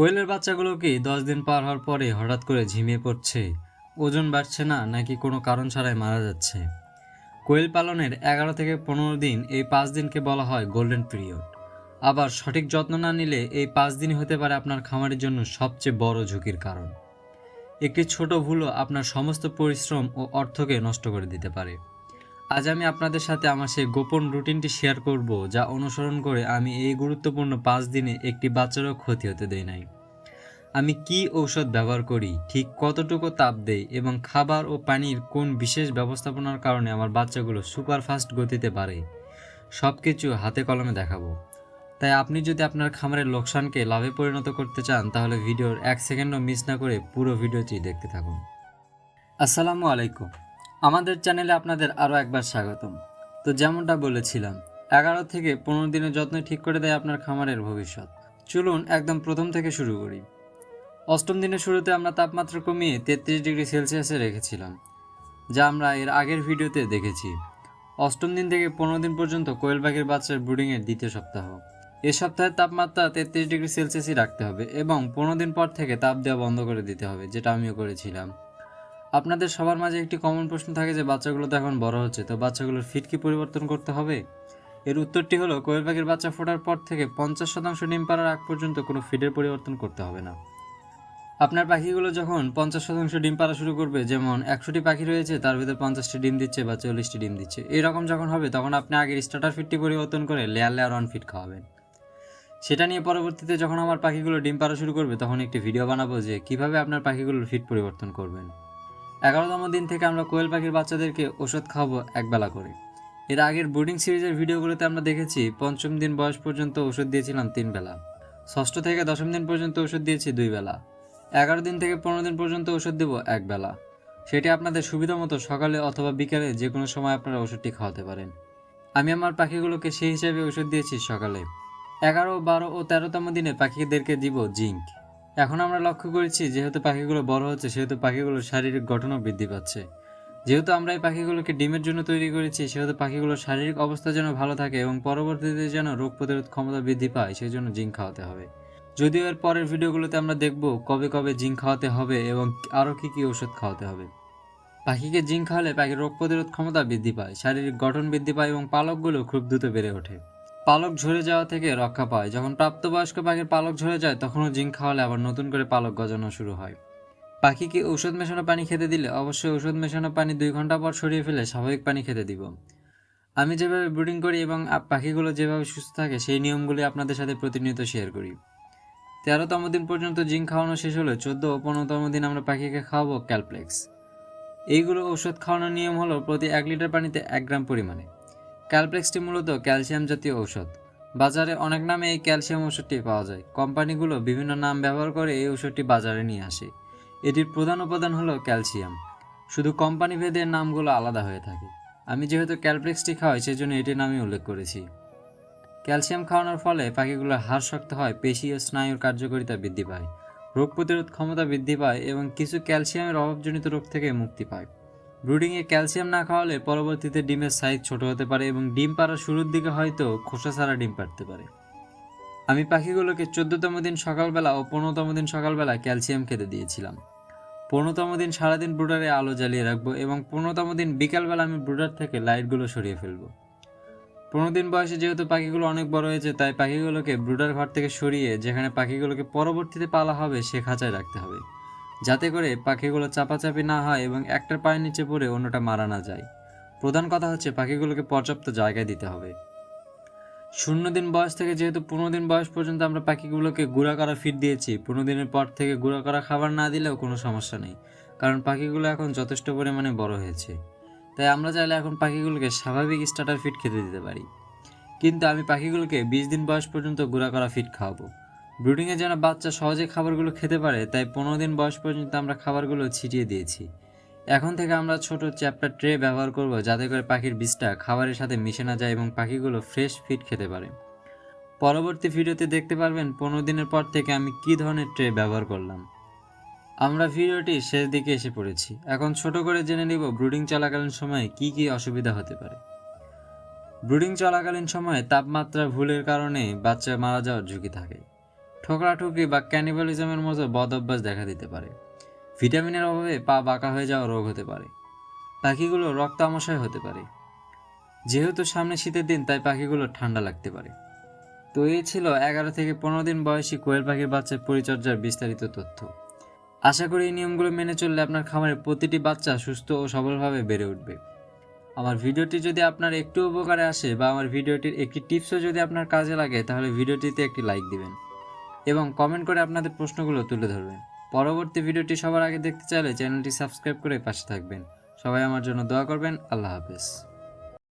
কোয়েলের বাচ্চাগুলো কি দশ দিন পার হওয়ার পরে হঠাৎ করে ঝিমিয়ে পড়ছে? ওজন বাড়ছে না, নাকি কোনো কারণ ছাড়াই মারা যাচ্ছে? কোয়েল পালনের এগারো থেকে পনেরো দিন এই পাঁচ দিনকে বলা হয় গোল্ডেন পিরিয়ড। আবার সঠিক যত্ন না নিলে এই পাঁচ দিনই হতে পারে আপনার খামারের জন্য সবচেয়ে বড় ঝুঁকির কারণ। একটি ছোট ভুলও আপনার সমস্ত পরিশ্রম ও অর্থকে নষ্ট করে দিতে পারে। আজ আমি আপনাদের সাথে আমার সেই গোপন রুটিনটি শেয়ার করব, যা অনুসরণ করে আমি এই গুরুত্বপূর্ণ পাঁচ দিনে একটি বাচ্চারও ক্ষতি হতে দেই নাই। আমি কি ঔষধ ব্যবহার করি, ঠিক কতটুকু তাপ দেই এবং খাবার ও পানির কোন বিশেষ ব্যবস্থাপনার কারণে আমার বাচ্চাগুলো সুপারফাস্ট গতিতে বাড়ে সব কিছু হাতে কলমে দেখাবো। তাই আপনি যদি আপনার খামারের লোকসানকে লাভে পরিণত করতে চান, তাহলে ভিডিওর এক সেকেন্ডও মিস না করে পুরো ভিডিওটি দেখতে থাকুন। আসসালামু আলাইকুম। আমাদের চ্যানেলে আপনাদের আরও একবার স্বাগতম। তো যেমনটা বলেছিলাম, এগারো থেকে পনেরো দিনের যত্ন ঠিক করে দেয় আপনার খামারের ভবিষ্যৎ। চলুন একদম প্রথম থেকে শুরু করি। অষ্টম দিনের শুরুতে আমরা তাপমাত্রা কমিয়ে তেত্রিশ ডিগ্রি সেলসিয়াসে রেখেছিলাম, যা আমরা এর আগের ভিডিওতে দেখেছি। অষ্টম দিন থেকে পনেরো দিন পর্যন্ত কোয়েল পাখির বাচ্চার ব্রুডিংয়ের দ্বিতীয় সপ্তাহ। এ সপ্তাহের তাপমাত্রা তেত্রিশ ডিগ্রি সেলসিয়াসই রাখতে হবে এবং পনেরো দিন পর থেকে তাপ দেওয়া বন্ধ করে দিতে হবে, যেটা আমিও করেছিলাম। আপনাদের সবার মাঝে একটি কমন প্রশ্ন থাকে যে, বাচ্চাগুলো তো এখন বড় হচ্ছে, তো বাচ্চাগুলোর ফিট কি পরিবর্তন করতে হবে? এর উত্তরটি হলো, কোয়েল পাখির বাচ্চা ফোটার পর থেকে পঞ্চাশ শতাংশ ডিম পাড়ার আগ পর্যন্ত কোনো ফিডের পরিবর্তন করতে হবে না। আপনার পাখিগুলো যখন পঞ্চাশ শতাংশ ডিম পাড়া শুরু করবে, যেমন একশোটি পাখি রয়েছে, তার ভিতর পঞ্চাশটি ডিম দিচ্ছে বা চল্লিশটি ডিম দিচ্ছে, এরকম যখন হবে, তখন আপনি আগের স্টার্টার ফিটটি পরিবর্তন করে লেয়ার লেয়ার অন ফিট খাওয়াবেন। সেটা নিয়ে পরবর্তীতে যখন আমার পাখিগুলো ডিম পাড়া শুরু করবে, তখন একটি ভিডিও বানাবো যে, কীভাবে আপনার পাখিগুলোর ফিট পরিবর্তন করবেন। এগারোতম দিন থেকে আমরা কোয়েল পাখির বাচ্চাদেরকে ওষুধ খাওয়াবো একবেলা করে। এর আগের বোর্ডিং সিরিজের ভিডিওগুলোতে আমরা দেখেছি, পঞ্চম দিন বয়স পর্যন্ত ওষুধ দিয়েছিলাম তিন বেলা ষষ্ঠ থেকে দশম দিন পর্যন্ত ওষুধ দিয়েছি দুই বেলা এগারো দিন থেকে পনেরো দিন পর্যন্ত ওষুধ দেবো এক বেলা সেটি আপনাদের সুবিধা মতো সকালে অথবা বিকালে যে কোনো সময় আপনারা ওষুধটি খাওয়াতে পারেন। আমি আমার পাখিগুলোকে সেই হিসাবে ওষুধ দিয়েছি সকালে। এগারো, বারো ও তেরোতম দিনে পাখিদেরকে দিব জিঙ্ক। এখন আমরা লক্ষ্য করেছি যেহেতু পাখিগুলো বড় হচ্ছে, সেহেতু পাখিগুলোর শারীরিক গঠনও বৃদ্ধি পাচ্ছে। যেহেতু আমরা এই পাখিগুলোকে ডিমের জন্য তৈরি করেছি, সেহেতু পাখিগুলোর শারীরিক অবস্থা যেন ভালো থাকে এবং পরবর্তীতে যেন রোগ প্রতিরোধ ক্ষমতা বৃদ্ধি পায় সেই জন্য জিঙ্ক খাওয়াতে হবে। যদিও এর পরের ভিডিওগুলোতে আমরা দেখব কবে কবে জিঙ্ক খাওয়াতে হবে এবং আরও কী কী ওষুধ খাওয়াতে হবে। পাখিকে জিঙ্ক খাওয়ালে পাখির রোগ প্রতিরোধ ক্ষমতা বৃদ্ধি পায়, শারীরিক গঠন বৃদ্ধি পায় এবং পালকগুলো খুব দ্রুত বেড়ে ওঠে। পালক ঝরে যাওয়া থেকে রক্ষা পায়। যখন প্রাপ্তবয়স্ক পাখির পালক ঝরে যায়, তখনও জিঙ্ক খাওয়ালে আবার নতুন করে পালক গজানো শুরু হয়। পাখিকে ঔষধ মেশানো পানি খেতে দিলে? অবশ্যই ঔষধ মেশানো পানি দুই ঘণ্টা পর সরিয়ে ফেলে স্বাভাবিক পানি খেতে দিব। আমি যেভাবে ব্রিডিং করি এবং পাখিগুলো যেভাবে সুস্থ থাকে, সেই নিয়মগুলি আপনাদের সাথে প্রতিনিয়ত শেয়ার করি। তেরোতম দিন পর্যন্ত জিঙ্ক খাওয়ানো শেষ হলে চোদ্দ ও পনেরোতম দিন আমরা পাখিকে খাওয়াবো ক্যালপ্লেক্স। এইগুলো ওষুধ খাওয়ানোর নিয়ম হলো প্রতি এক লিটার পানিতে এক গ্রাম পরিমাণে। ক্যালপ্লেক্সটি মূলত ক্যালসিয়াম জাতীয় ঔষধ। বাজারে অনেক নামে এই ক্যালসিয়াম ওষুধটি পাওয়া যায়। কোম্পানিগুলো বিভিন্ন নাম ব্যবহার করে এই ওষুধটি বাজারে নিয়ে আসে। এটির প্রধান উপাদান হলো ক্যালসিয়াম। শুধু কোম্পানি ভেদে নামগুলো আলাদা হয়ে থাকে। আমি যেহেতু ক্যালপ্লেক্সটি খাওয়াই সেই জন্য এটির নামই উল্লেখ করেছি। ক্যালসিয়াম খাওয়ানোর ফলে পাখিগুলোর হাড় শক্ত হয়, পেশি ও স্নায়ুর কার্যকারিতা বৃদ্ধি পায়, রোগ প্রতিরোধ ক্ষমতা বৃদ্ধি পায় এবং কিছু ক্যালসিয়ামের অভাবজনিত রোগ থেকে মুক্তি পায়। ব্রুডিংয়ে ক্যালসিয়াম না খাওয়ালে পরবর্তীতে ডিমের সাইজ ছোট হতে পারে এবং ডিম পাড়ার শুরুর দিকে হয়তো খোসা ছাড়া ডিম পাড়তে পারে। আমি পাখিগুলোকে চোদ্দতম দিন সকালবেলা ও পনেরোতম দিন সকালবেলা ক্যালসিয়াম খেতে দিয়েছিলাম। পনেরোতম দিন সারাদিন ব্রুডারে আলো জ্বালিয়ে রাখব এবং পনেরোতম দিন বিকালবেলা আমি ব্রুডার থেকে লাইটগুলো সরিয়ে ফেলব। পনেরো দিন বয়সে যেহেতু পাখিগুলো অনেক বড় হয়েছে, তাই পাখিগুলোকে ব্রুডার ঘর থেকে সরিয়ে যেখানে পাখিগুলোকে পরবর্তীতে পালা হবে সে খাঁচায় রাখতে হবে। যাতে করে পাখিগুলো চাপাচাপি না হয় এবং একটার পায়ের নিচে পড়ে অন্যটা মারা না যায়। প্রধান কথা হচ্ছে পাখিগুলোকে পর্যাপ্ত জায়গায় দিতে হবে। শূন্য দিন বয়স থেকে যেহেতু পনেরো দিন বয়স পর্যন্ত আমরা পাখিগুলোকে গুঁড়া করা ফিট দিয়েছি, পনেরো দিনের পর থেকে গুঁড়া করা খাবার না দিলেও কোনো সমস্যা নেই, কারণ পাখিগুলো এখন যথেষ্ট পরিমাণে বড় হয়েছে। তাই আমরা চাইলে এখন পাখিগুলোকে স্বাভাবিক স্টার্টার ফিট খেতে দিতে পারি। কিন্তু আমি পাখিগুলোকে বিশ দিন বয়স পর্যন্ত গুঁড়া করা ফিট খাওয়াবো। ব্রুডিংয়ে যেন বাচ্চা সহজে খাবারগুলো খেতে পারে, তাই পনেরো দিন বয়স পর্যন্ত আমরা খাবারগুলো ছিটিয়ে দিয়েছি। এখন থেকে আমরা ছোট চ্যাপ্টার ট্রে ব্যবহার করব যাতে করে পাখির বীজটা খাবারের সাথে মিশে না যায় এবং পাখিগুলো ফ্রেশ ফিট খেতে পারে। পরবর্তী ভিডিওতে দেখতে পারবেন পনেরো দিনের পর থেকে আমি কী ধরনের ট্রে ব্যবহার করলাম। আমরা ভিডিওটি শেষ দিকে এসে পড়েছি। এখন ছোট করে জেনে নিব ব্রুডিং চলাকালীন সময়ে কি কি অসুবিধা হতে পারে। ব্রুডিং চলাকালীন সময়ে তাপমাত্রা ভুলের কারণে বাচ্চা মারা যাওয়ার ঝুঁকি থাকে। ঠোকরাঠুকরি বা ক্যানিবালিজমের মতো বদ অভ্যাস দেখা দিতে পারে। ভিটামিনের অভাবে পা বাঁকা হয়ে যাওয়া রোগ হতে পারে। পাখিগুলো রক্ত আমাশয় হতে পারে। যেহেতু সামনে শীতের দিন, তাই পাখিগুলো ঠান্ডা লাগতে পারে। তো এই ছিল এগারো থেকে পনেরো দিন বয়সী কোয়েল পাখির বাচ্চার পরিচর্যার বিস্তারিত তথ্য। আশা করি এই নিয়মগুলো মেনে চললে আপনার খামারের প্রতিটি বাচ্চা সুস্থ ও সবলভাবে বেড়ে উঠবে। আমার ভিডিওটি যদি আপনার একটু উপকারে আসে বা আমার ভিডিওটির একটি টিপসও যদি আপনার কাজে লাগে, তাহলে ভিডিওটিতে একটি লাইক দিবেন। এবং কমেন্ট করে আপনাদের প্রশ্নগুলো তুলে ধরবেন। পরবর্তী ভিডিওটি সবার আগে দেখতে চাইলে চ্যানেলটি সাবস্ক্রাইব করে পাশে থাকবেন। সবাই আমার জন্য দোয়া করবেন। আল্লাহ হাফেজ।